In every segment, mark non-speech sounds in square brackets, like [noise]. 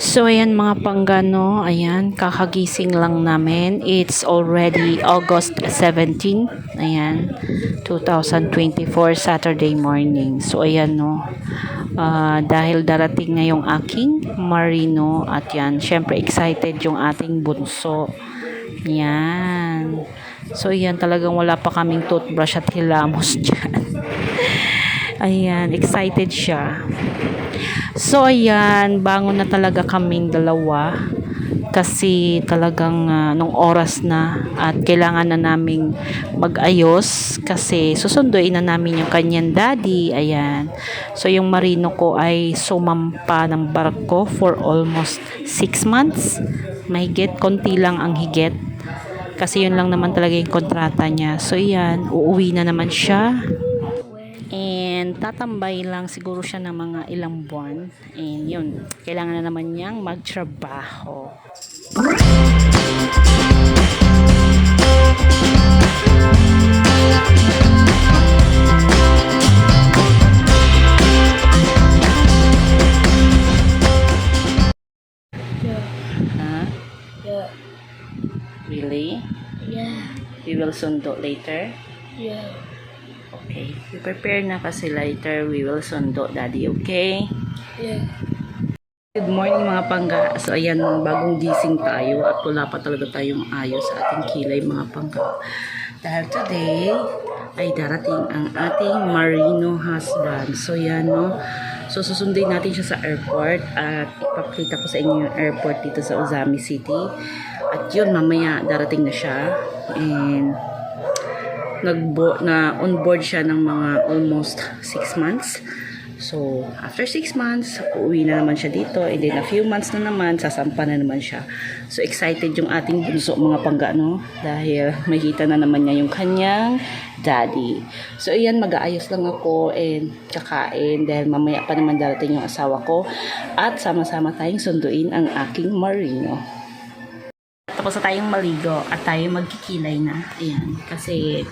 So, ayan mga panggano, ayan, kakagising lang namin. It's already August 17, ayan, 2024, Saturday morning. So, ayan no, Ah, dahil darating ngayong aking marino at yan, syempre excited yung ating bunso. Yan. So, ayan, talagang wala pa kaming toothbrush at hilamos [laughs] dyan. Ayan, excited siya. So ayan, bangon na talaga kaming dalawa kasi talagang ah, nung oras na at kailangan na naming mag-ayos kasi susunduin na namin yung kanyang daddy. Ayan. So yung marino ko ay sumampa ng barko for almost 6 months. Mahigit, konti lang ang higit. Kasi yun lang naman talaga yung kontrata niya. So yan, uuwi na naman siya. And tatambay lang siguro siya ng mga ilang buwan. And yun, kailangan na naman niyang magtrabaho. Yeah. Ha? Yeah. Really? Yeah. We will sundo later? Yeah. Okay. Prepare na kasi later we will sundo daddy, okay? Yeah. Good morning mga pangga. So ayan, bagong gising tayo at wala pa talaga tayong ayos sa ating kilay mga pangga. Dahil today ay darating ang ating marino husband. So yan no. So susundin natin siya sa airport at ipapakita ko sa inyo yung airport dito sa Ozami City. At yun, mamaya darating na siya. And nagbo na on board siya ng mga almost 6 months. So, after 6 months, uuwi na naman siya dito. And then, a few months na naman, sasampa na naman siya. So, excited yung ating bunso mga pangga, no? Dahil makita na naman niya yung kanyang daddy. So, ayan, mag-aayos lang ako and kakain dahil mamaya pa naman darating yung asawa ko. At sama-sama tayong sunduin ang aking marino. Tapos na tayong maligo at tayo magkikilay na. Ayan, kasi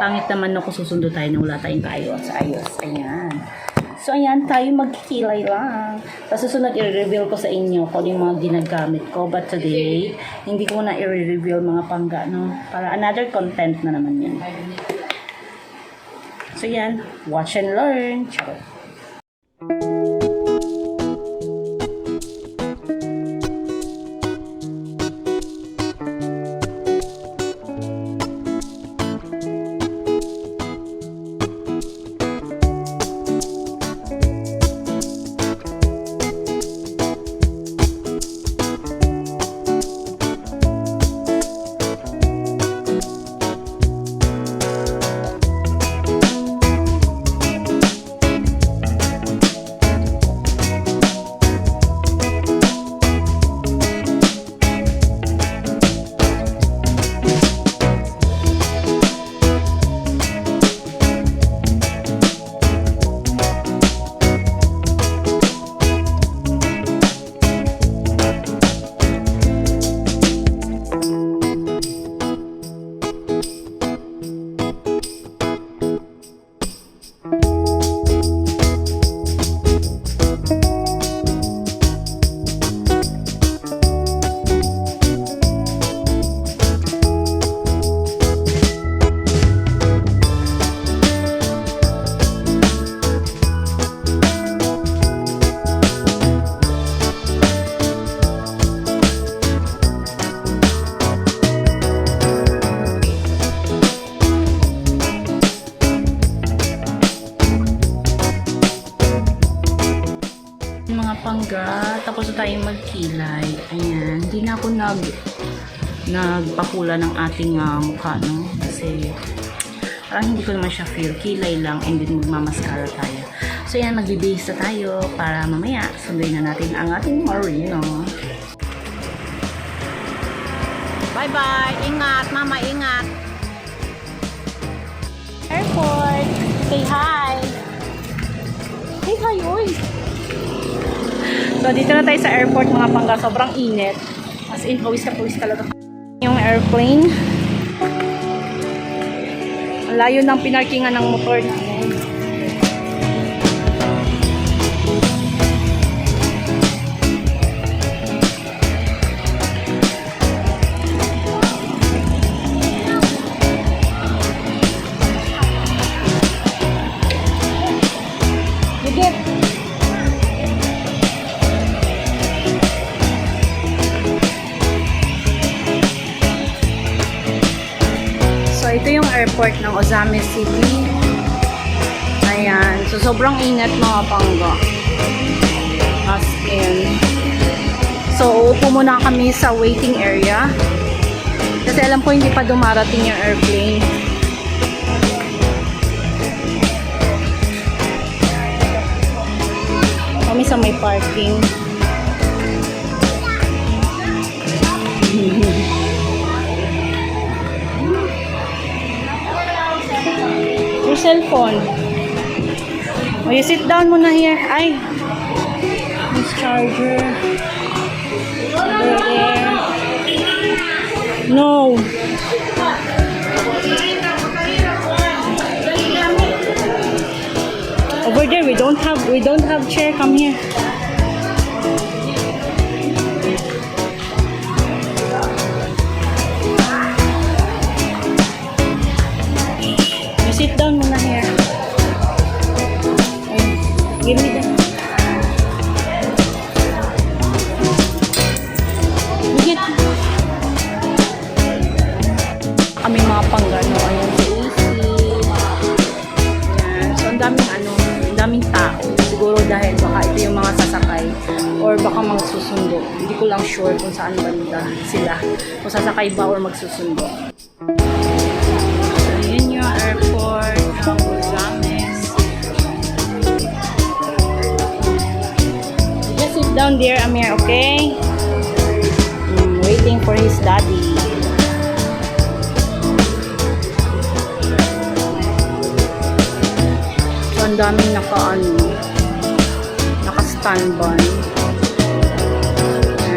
pangit naman no kung susundo tayo na wala tayong kaayos. Ayos, ayan. So, ayan, tayo magkikilay lang. Sa susunod, i-reveal ko sa inyo kung ano yung mga ginagamit ko. But today, hindi ko na i-reveal mga pangga, no? Para another content na naman yan. So, yan. Watch and learn. Charot. Magkilay. Ayan, hindi na ako nag nagpakula ng ating ah, mukha, no? Kasi parang hindi ko naman siya feel. Kilay lang and then magmamaskara tayo. So yan, magbibihis na tayo para mamaya sunduin na natin ang ating marino. Bye-bye! Ingat! Mama, ingat! Airport! Say hi! Say hi, oy! So, dito na tayo sa airport mga pangga. Sobrang init. As in, pawis ka pawis talaga. Yung airplane. Ang layo ng pinarkingan ng motor namin. Airport ng Ozamis City. Ayan. So, sobrang ingat mga pangga. As in. So, upo muna kami sa waiting area. Kasi alam ko hindi pa dumarating yung airplane. Kami sa may parking. Cellphone. Oh, you sit down muna here. Ay. This charger. There. No. Over there, we don't have we don't have chair. Come here. Give me the. Bigyan. Kami mga panggano. Ayan si. Ayan. So, ang daming ano, ang daming tao. Siguro dahil baka ito yung mga sasakay or baka magsusundo. Hindi ko lang sure kung saan banda sila. Kung sasakay ba or magsusundo. Down there, Amir, okay? Mm, waiting for his daddy. So, ang daming naka, ano, naka-standby.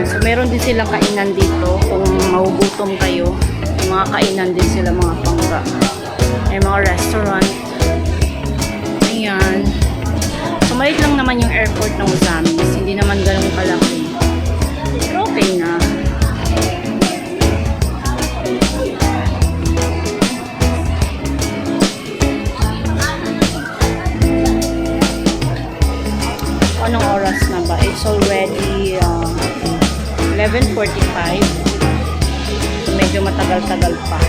So, meron din silang kainan dito. Kung mahugutom kayo, may mga kainan din sila mga pangga. May mga restaurant. Ayan. So, maliit lang naman yung airport ng Uzamis. 11.45. Medyo matagal-tagal pa.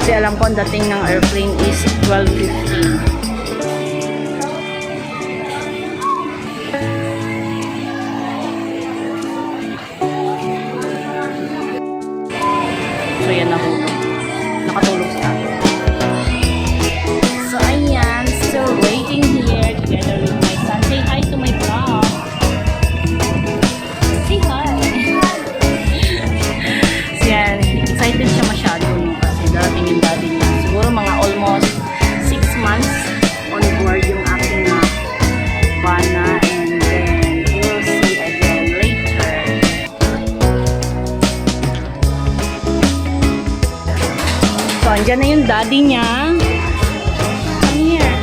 Kasi alam ko ang dating ng airplane is 12.15. daddy niya. Come here.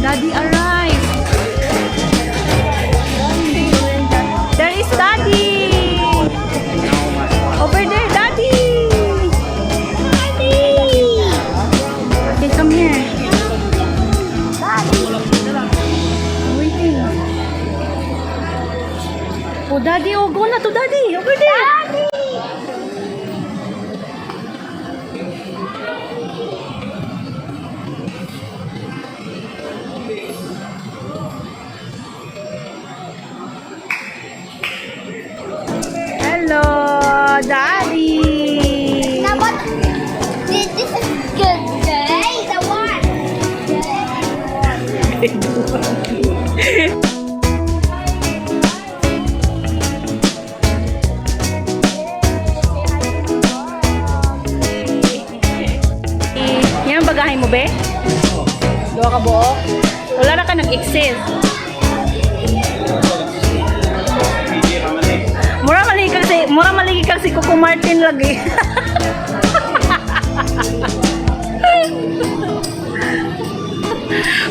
Daddy arrived. There is daddy. Over there, daddy. Daddy. Okay, come here. Daddy. Waiting. Oh, daddy, oh, go na to daddy. Mo, be? Dua ka buo? Wala na ka nag-excel. Mura maligi kang si, mura maligi kang si Coco Martin lagi. [laughs]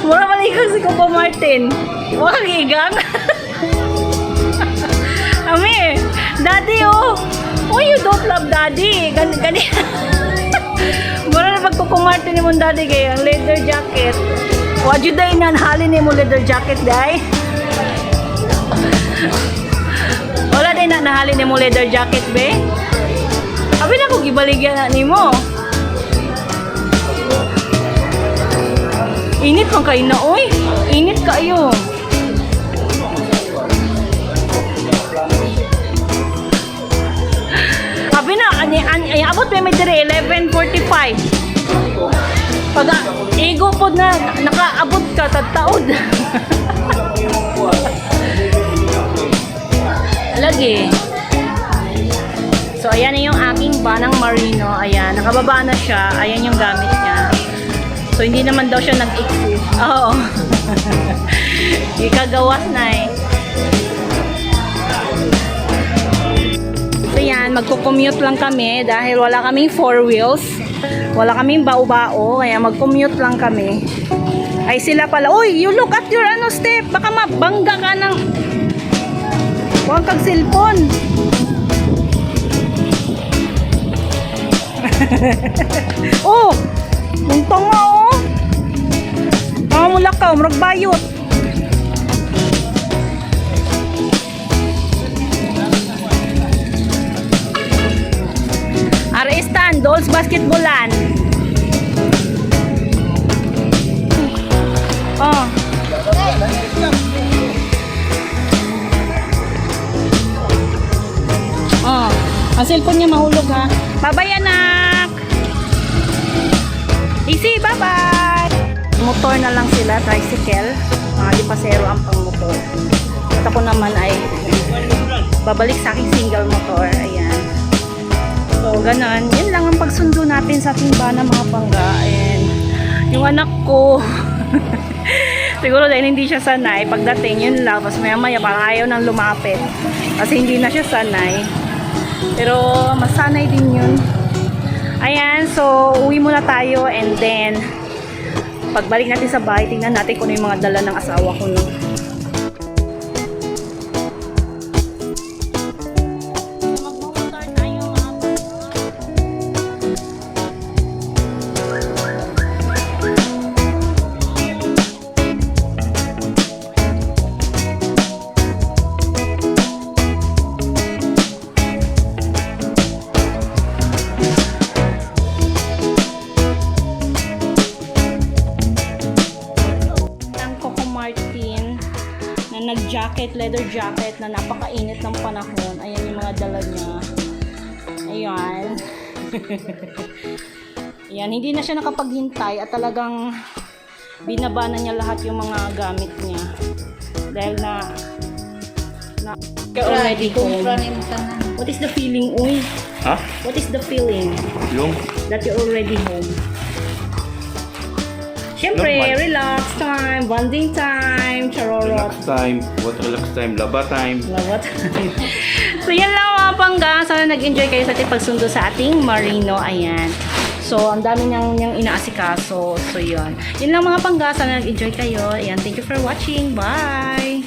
mura maligi kang si Coco Martin. Wala kang igang. [laughs] Ami, daddy oh. Oh, you don't love daddy. Gan gani. [laughs] Coco Martin ni mong daddy kaya ang leather jacket. Wadyo day nan halin ni mo leather jacket day. Wala din na nahalin ni mo leather jacket be. Abi na ko gibaligyan na nimo. Init man kayo na, oy. Init kayo. Sabi na, ani, ani, abot may may dire, 11.45. Pag igo po na, nakaabot ka, tataod. [laughs] Lagi. So, ayan na yung aking banang marino. Ayan, nakababa na siya. Ayan yung gamit niya. So, hindi naman daw siya nag-exist. Oo. [laughs] Ikagawas na eh. So yan, magko-commute lang kami dahil wala kaming four wheels. Wala kaming bao-bao, kaya mag-commute lang kami. Ay sila pala, Uy, you look at your ano step, baka mabangga ka ng... Huwag kag cellphone. [laughs] oh, muntong nga oh. Mamulak ka, umrag bayot. Arestan, Dolls Basketballan. Oh. Oh. Ang cellphone niya mahulog ha. Bye-bye anak. Easy, bye-bye. Motor na lang sila, tricycle. Mga di pasero ang pang-motor. At ako naman ay babalik sa aking single motor. Ayan. So, ganun. Yan lang ang pagsundo natin sa ating bana mga pangga. And yung anak ko, [laughs] siguro dahil hindi siya sanay, pagdating yun lang, tapos maya maya parang ayaw nang lumapit. Kasi hindi na siya sanay. Pero masanay din yun. Ayan, so uwi muna tayo and then pagbalik natin sa bahay, tingnan natin kung ano yung mga dala ng asawa ko. No? Nag-jacket, leather jacket na napakainit ng panahon. Ayan yung mga dala niya. Ayan. [laughs] Ayan, hindi na siya nakapaghintay at talagang binaba na niya lahat yung mga gamit niya. Dahil na na already home. What is the feeling, uy? Ha? What is the feeling Yung? that you're already home? Siyempre, Normal. relax time, bonding time, charorot. Relax time. What relax time? Laba time. Lawat. [laughs] so, yan lang mga pangga. Sana nag-enjoy kayo sa ating pagsundo sa ating marino. Ayan. So, ang dami niyang, niyang inaasikaso. So, yun. Yun lang mga pangga. Sana nag-enjoy kayo. Ayan. Thank you for watching. Bye!